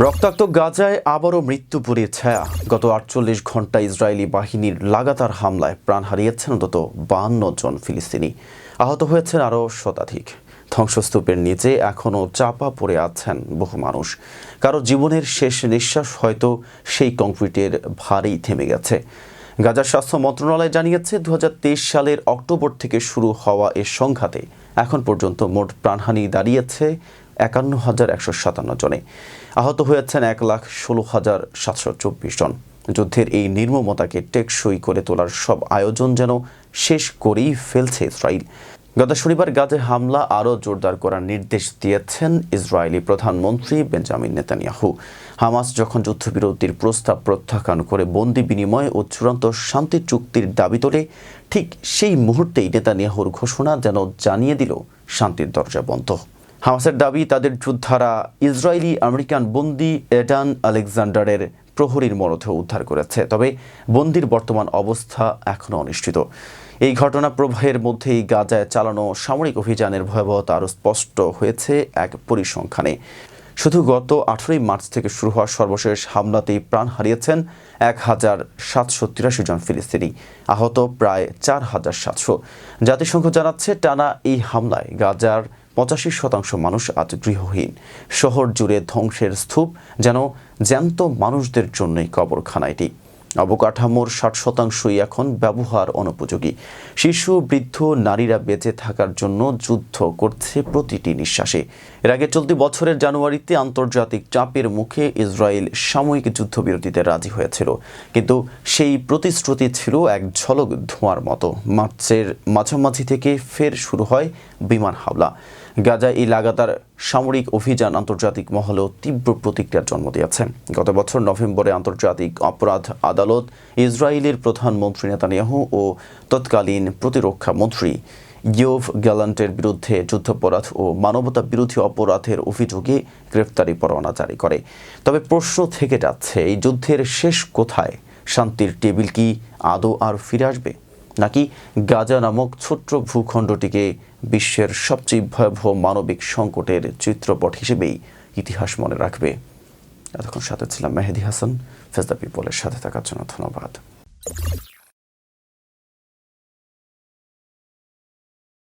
রক্তাক্ত গাজায় আবারও মৃত্যু মৃত্যুপুরীর ছায়া। গত আটচল্লিশ ঘণ্টা ইসরায়েলি বাহিনীর লাগাতার হামলায় প্রাণ হারিয়েছেন অন্তত বাহান্ন জন ফিলিস্তিনি। আহত হয়েছেন আরও শতাধিক। ধ্বংসস্তূপের নিচে এখনও চাপা পড়ে আছেন বহু মানুষ। কারও জীবনের শেষ নিঃশ্বাস হয়তো সেই কংক্রিটের ভারেই থেমে গেছে। গাজার স্বাস্থ্য মন্ত্রণালয় জানিয়েছে দু হাজার তেইশ সালের অক্টোবর থেকে শুরু হওয়া এ সংঘাতে এখন পর্যন্ত মোট প্রাণহানি দাঁড়িয়েছে একান্ন হাজার একশো সাতান্ন জনে। আহত হয়েছেন এক লাখ ষোলো হাজার সাতশো চব্বিশ জন। যুদ্ধের এই নির্মমতাকে টেকসই করে তোলার সব আয়োজন যেন শেষ করেই ফেলছে ইসরায়েল গত শনিবার গাজে হামলা আরও জোরদার করার নির্দেশ দিয়েছেন ইসরায়েলি প্রধানমন্ত্রী বেঞ্জামিন নেতানিয়াহু। হামাস যখন যুদ্ধবিরতির প্রস্তাব প্রত্যাখ্যান করে বন্দি বিনিময় ও চূড়ান্ত শান্তি চুক্তির দাবি তোলে, ঠিক সেই মুহূর্তেই নেতানিয়াহুর ঘোষণা যেন জানিয়ে দিল শান্তির দরজা বন্ধ। হামাসের দাবি, তাদের যোদ্ধারা ইসরায়েলি আমেরিকান বন্দি এডান আলেকজান্ডারের প্রহরীর মরদেহ উদ্ধার করেছে। তবে বন্দির বর্তমান অবস্থা এখনও অনিশ্চিত। এই ঘটনা প্রবাহের মধ্যেই গাজায় চালানো সামরিক অভিযানের ভয়াবহতা আরও স্পষ্ট হয়েছে এক পরিসংখ্যানে। শুধু গত আঠেরোই মার্চ থেকে শুরু হওয়া সর্বশেষ হামলাতেই প্রাণ হারিয়েছেন এক হাজার সাতশো তিরাশি জন ফিলিস্তিনি। আহত প্রায় চার হাজার সাতশো। জাতিসংঘ জানাচ্ছে, টানা এই হামলায় গাজার পঁচাশি শতাংশ মানুষ আজ গৃহহীন। শহর জুড়ে ধ্বংসের স্তূপ যেন জ্যান্ত মানুষদের জন্যই কবরখানা এটি। অবকাঠামোর ষাট শতাংশই এখন ব্যবহার অনুপযোগী। শিশু, বৃদ্ধ, নারীরা বেঁচে থাকার জন্য যুদ্ধ করছে প্রতিটি নিঃশ্বাসে। এর আগে চলতি বছরের জানুয়ারিতে আন্তর্জাতিক চাপের মুখে ইসরায়েল সাময়িক যুদ্ধবিরতিতে রাজি হয়েছিল। কিন্তু সেই প্রতিশ্রুতি ছিল এক ঝলক ধোঁয়ার মতো। মার্চের মাঝামাঝি থেকে ফের শুরু হয় বিমান হামলা। গাজায় এই লাগাতার সামরিক অভিযান আন্তর্জাতিক মহলেও তীব্র প্রতিক্রিয়ার জন্ম দিয়েছে। গত বছর নভেম্বরে আন্তর্জাতিক অপরাধ আদালত ইসরায়েলের প্রধানমন্ত্রী নেতানিয়াহু ও তৎকালীন প্রতিরক্ষা মন্ত্রী ইয়োভ গ্যালান্টের বিরুদ্ধে যুদ্ধাপরাধ ও মানবতা বিরোধী অপরাধের অভিযোগে গ্রেফতারি পরোয়ানা জারি করে। তবে প্রশ্ন থেকে যাচ্ছে, এই যুদ্ধের শেষ কোথায়? শান্তির টেবিল কি আদৌ আর ফিরে আসবে? নাকি গাজা নামক ছোট্ট ভূখণ্ডটিকে বিশ্বের সবচেয়ে ভয়াবহ মানবিক সংকটের চিত্রপট হিসেবেই ইতিহাস মনে রাখবে। এতক্ষণ সাথে ছিলাম মেহেদি হাসান। ফেজদা পিপলের সাথে থাকার জন্য ধন্যবাদ।